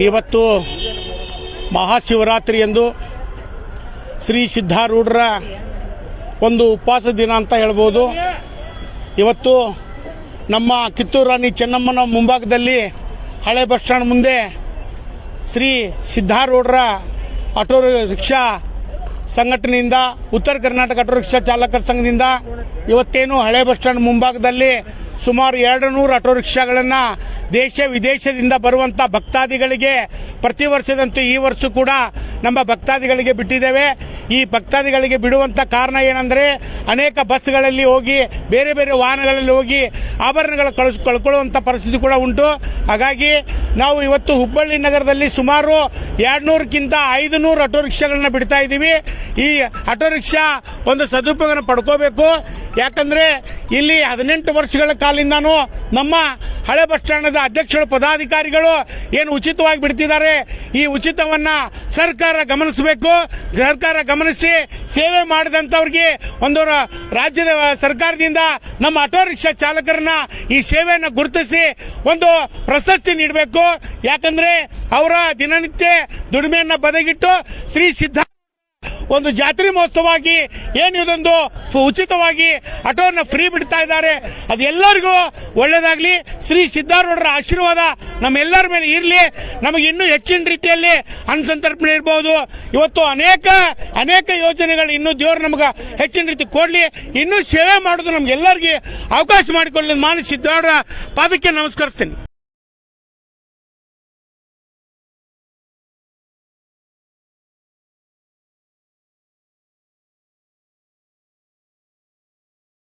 ಇವತ್ತು ಮಹಾಶಿವರಾತ್ರಿಯಂದು ಶ್ರೀ ಸಿದ್ಧಾರೂಢರ ಒಂದು ಉಪವಾಸ ದಿನ ಅಂತ ಹೇಳ್ಬೋದು. ಇವತ್ತು ನಮ್ಮ ಕಿತ್ತೂರು ರಾಣಿ ಚೆನ್ನಮ್ಮನ ಮುಂಭಾಗದಲ್ಲಿ ಹಳೆ ಬಸ್ ಸ್ಟ್ಯಾಂಡ್ ಮುಂದೆ ಶ್ರೀ ಸಿದ್ಧಾರೂಢರ ಆಟೋ ರಿಕ್ಷಾ ಸಂಘಟನೆಯಿಂದ ಉತ್ತರ ಕರ್ನಾಟಕ ಆಟೋ ರಿಕ್ಷಾ ಚಾಲಕರ ಸಂಘದಿಂದ ಇವತ್ತೇನು ಹಳೆ ಬಸ್ ಸ್ಟ್ಯಾಂಡ್ ಮುಂಭಾಗದಲ್ಲಿ ಸುಮಾರು ಎರಡು ನೂರು ಆಟೋ ರಿಕ್ಷಾಗಳನ್ನು ದೇಶ ವಿದೇಶದಿಂದ ಬರುವಂಥ ಭಕ್ತಾದಿಗಳಿಗೆ ಪ್ರತಿ ವರ್ಷದಂತೆ ಈ ವರ್ಷ ಕೂಡ ನಮ್ಮ ಭಕ್ತಾದಿಗಳಿಗೆ ಬಿಟ್ಟಿದ್ದೇವೆ. ಈ ಭಕ್ತಾದಿಗಳಿಗೆ ಬಿಡುವಂಥ ಕಾರಣ ಏನಂದರೆ, ಅನೇಕ ಬಸ್ಗಳಲ್ಲಿ ಹೋಗಿ, ಬೇರೆ ಬೇರೆ ವಾಹನಗಳಲ್ಲಿ ಹೋಗಿ ಆಭರಣಗಳು ಕಳಿಸ್ ಕಳ್ಕೊಳ್ಳುವಂಥ ಪರಿಸ್ಥಿತಿ ಕೂಡ ಉಂಟು. ಹಾಗಾಗಿ ನಾವು ಇವತ್ತು ಹುಬ್ಬಳ್ಳಿ ನಗರದಲ್ಲಿ ಸುಮಾರು ಎರಡ್ನೂರಕ್ಕಿಂತ ಐದು ನೂರು ಆಟೋ ರಿಕ್ಷಾಗಳನ್ನ ಬಿಡ್ತಾ ಇದ್ದೀವಿ. ಈ ಆಟೋ ರಿಕ್ಷಾ ಒಂದು ಸದುಪಯೋಗನ ಪಡ್ಕೋಬೇಕು. ಯಾಕಂದ್ರೆ ಇಲ್ಲಿ ಹದಿನೆಂಟು ವರ್ಷಗಳ ಕಾಲಿಂದಾನು ನಮ್ಮ ಹಳೆ ಬಸ್ ಸ್ಟ್ಯಾಂಡದ ಅಧ್ಯಕ್ಷರು, ಪದಾಧಿಕಾರಿಗಳು ಏನು ಉಚಿತವಾಗಿ ಬಿಡ್ತಿದ್ದಾರೆ, ಈ ಉಚಿತವನ್ನ ಸರ್ಕಾರ ಗಮನಿಸಬೇಕು. ಸರ್ಕಾರ ಗಮನಿಸಿ ಸೇವೆ ಮಾಡಿದಂಥವ್ರಿಗೆ ಒಂದು ರಾಜ್ಯದ ಸರ್ಕಾರದಿಂದ ನಮ್ಮ ಆಟೋ ರಿಕ್ಷಾ ಚಾಲಕರನ್ನ ಈ ಸೇವೆಯನ್ನು ಗುರುತಿಸಿ ಒಂದು ಪ್ರಶಸ್ತಿ ನೀಡಬೇಕು. ಯಾಕಂದ್ರೆ ಅವರ ದಿನನಿತ್ಯ ದುಡಿಮೆಯನ್ನ ಬದಗಿಟ್ಟು ಶ್ರೀ ಸಿದ್ಧ ಒಂದು ಜಾತ್ರೆ ಮಹೋತ್ಸವವಾಗಿ ಏನು ಇದೊಂದು ಉಚಿತವಾಗಿ ಆಟೋನ ಫ್ರೀ ಬಿಡ್ತಾ ಇದ್ದಾರೆ. ಅದು ಎಲ್ಲರಿಗೂ ಒಳ್ಳೇದಾಗ್ಲಿ. ಶ್ರೀ ಸಿದ್ಧಾರೂಢರ ಆಶೀರ್ವಾದ ನಮ್ಮೆಲ್ಲರ ಮೇಲೆ ಇರಲಿ. ನಮಗೆ ಇನ್ನೂ ಹೆಚ್ಚಿನ ರೀತಿಯಲ್ಲಿ ಅನ್ಸಂತರ್ಪಣೆ ಇರಬಹುದು ಇವತ್ತು ಅನೇಕ ಅನೇಕ ಯೋಜನೆಗಳು ಇನ್ನೂ ದೇವರು ನಮಗೆ ಹೆಚ್ಚಿನ ರೀತಿ ಕೊಡಲಿ. ಇನ್ನೂ ಸೇವೆ ಮಾಡೋದು ನಮ್ಗೆಲ್ಲರಿಗೆ ಅವಕಾಶ ಮಾಡಿಕೊಳ್ಳಿ ಸಿದ್ಧಾರೂಢ ಪಾದಕ್ಕೆ ನಮಸ್ಕರಿಸ್ತೀನಿ.